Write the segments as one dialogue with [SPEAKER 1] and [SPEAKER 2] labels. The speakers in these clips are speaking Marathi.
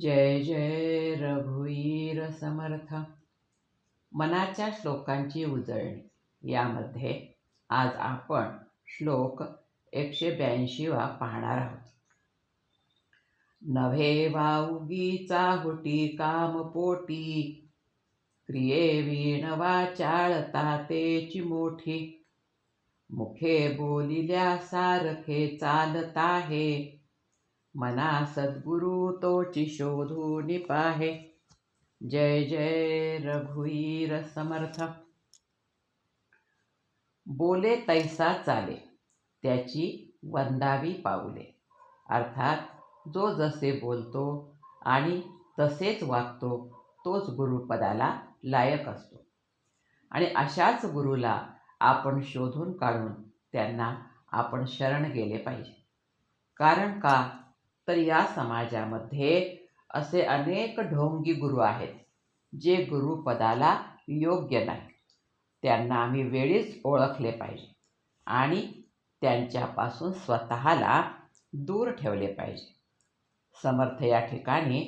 [SPEAKER 1] जय जय रघुवीर समर्थ. मनाच्या श्लोकांची उजळणी. यामध्ये आज आपण श्लोक एकशे ब्याऐंशीवा पाहणार आहोत. नव्हे वाऊगीचा हुटी कामपोटी क्रिये वीण वाचाळता तेची मोठी. मुखे बोलिल्या सारखे चालता आहे मना सद्गुरु तोची शोधून पाहे जय जय रघुवीर समर्थ। बोले तैसा चाले त्याची वंदावी पाऊले। अर्थात जो जसे बोलतो आणि तसेच वागतो तोच गुरुपदाला लायक असतो। आणि अशाच गुरुला आपण शोधून काढून त्यांना आपण शरण गेले पाहिजे। कारण का? तर या समाजामध्ये असे अनेक ढोंगी गुरु आहेत जे गुरुपदाला योग्य नाही त्यांना आम्ही वेळीच ओळखले पाहिजे आणि त्यांच्यापासून स्वतःला दूर ठेवले पाहिजे. समर्थ या ठिकाणी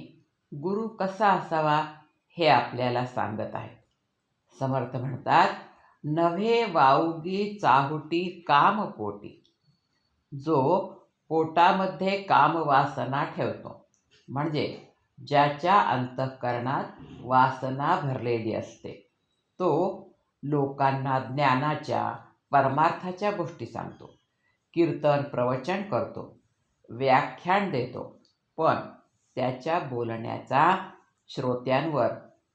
[SPEAKER 1] गुरु कसा असावा हे आपल्याला सांगत आहेत. समर्थ म्हणतात नव्हे वाऊगी चाहुटी कामपोटी. जो पोटामध्ये कामवासना ठेवतो. म्हणजे ज्याच्या अंतःकरणात वासना भरलेली असते तो लोकांना ज्ञानाच्या परमार्थाच्या गोष्टी सांगतो. कीर्तन प्रवचन करतो व्याख्यान देतो पण त्याच्या बोलण्याचा श्रोत्यांवर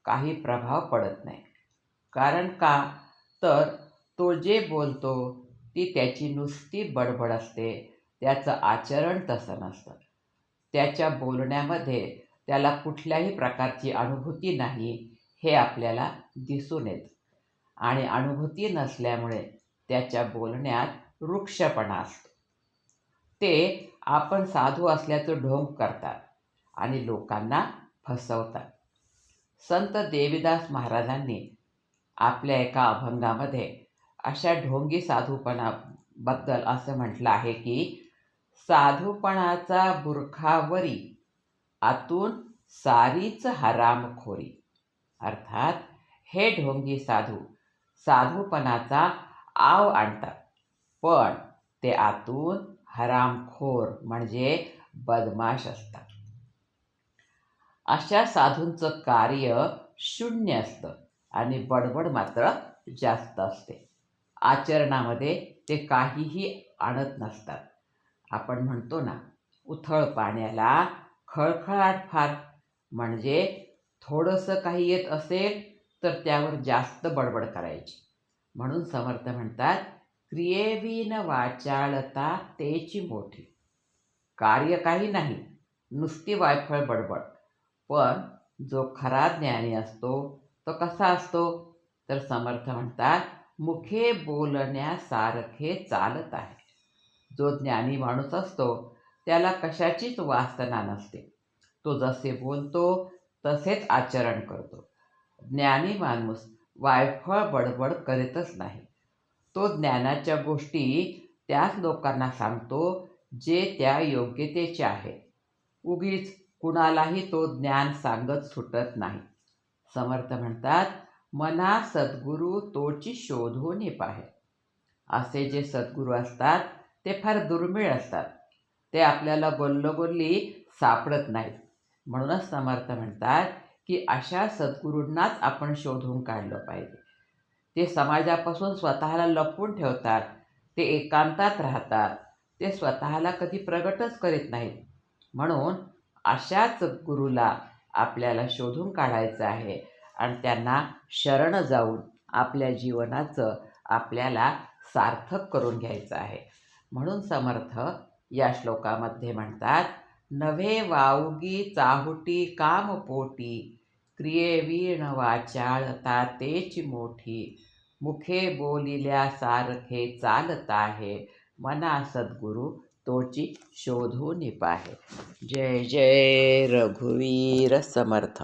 [SPEAKER 1] काही प्रभाव पडत नाही. कारण का? तर तो जे बोलतो ती त्याची नुसती बडबड असते त्याचं आचरण तसं नसतं. त्याच्या बोलण्यामध्ये त्याला कुठल्याही प्रकारची अनुभूती नाही हे आपल्याला दिसून येतं. आणि अनुभूती नसल्यामुळे त्याच्या बोलण्यात वृक्षपणा असतो. ते आपण साधू असल्याचं ढोंग करतात आणि लोकांना फसवतात. संत देवीदास महाराजांनी आपल्या एका अभंगामध्ये अशा ढोंगी साधूपणाबद्दल असं म्हटलं आहे की साधूपणाचा बुरखावरी आतून सारीच हरामखोरी. अर्थात हे ढोंगी साधू साधूपणाचा आव आणतात पण ते आतून हरामखोर म्हणजे बदमाश असतात. अशा साधूंचं कार्य शून्य असतं आणि बडबड मात्र जास्त असते. आचरणामध्ये ते काहीही आणत नसतात. आपण म्हणतो ना उथळ पाण्याला खळखळाट फार. म्हणजे थोडंसं काही येत असेल तर त्यावर जास्त बडबड करायची. म्हणून समर्थ म्हणतात क्रियेवीन वाचाळता तेची मोठी. कार्य काही नाही नुसती वायफळ बडबड. पण जो खरा ज्ञानी असतो तो कसा असतो? तर समर्थ म्हणतात मुखे बोलण्यासारखे चालत आहे. जो ज्ञानी माणूस असतो त्याला कशाचीच वासना नसते. तो जसे बोलतो तसेच आचरण करतो. ज्ञानी माणूस वायफळ बडबड करीतच नाही. तो ज्ञानाच्या गोष्टी त्याच लोकांना सांगतो जे त्या योग्यतेचे आहेत. उगीच कुणालाही तो ज्ञान सांगत सुटत नाही. समर्थ म्हणतात मना सद्गुरू तोची शोधून पाहे. असे जे सद्गुरू असतात ते फार दुर्मिळ असतात. ते आपल्याला बोललोबोलली सापडत नाहीत. म्हणूनच समर्थ म्हणतात की अशा सद्गुरूंनाच आपण शोधून काढलं पाहिजे. ते समाजापासून स्वतःला लपवून ठेवतात. ते एकांतात राहतात. ते स्वतःला कधी प्रगटच करीत नाहीत. म्हणून अशाच गुरुला आपल्याला शोधून काढायचं आहे आणि त्यांना शरण जाऊन आपल्या जीवनाचं आपल्याला सार्थक करून घ्यायचं आहे. म्हणून समर्थ या श्लोकामध्ये म्हणतात नव्हे वाऊगी चाहुटी कामपोटी क्रियेवीण वाचाळता तेची मोठी मुखे बोलिल्या सारखे चालत आहे मना सद्गुरू तोची शोधून पाहे. जय जय रघुवीर समर्थ.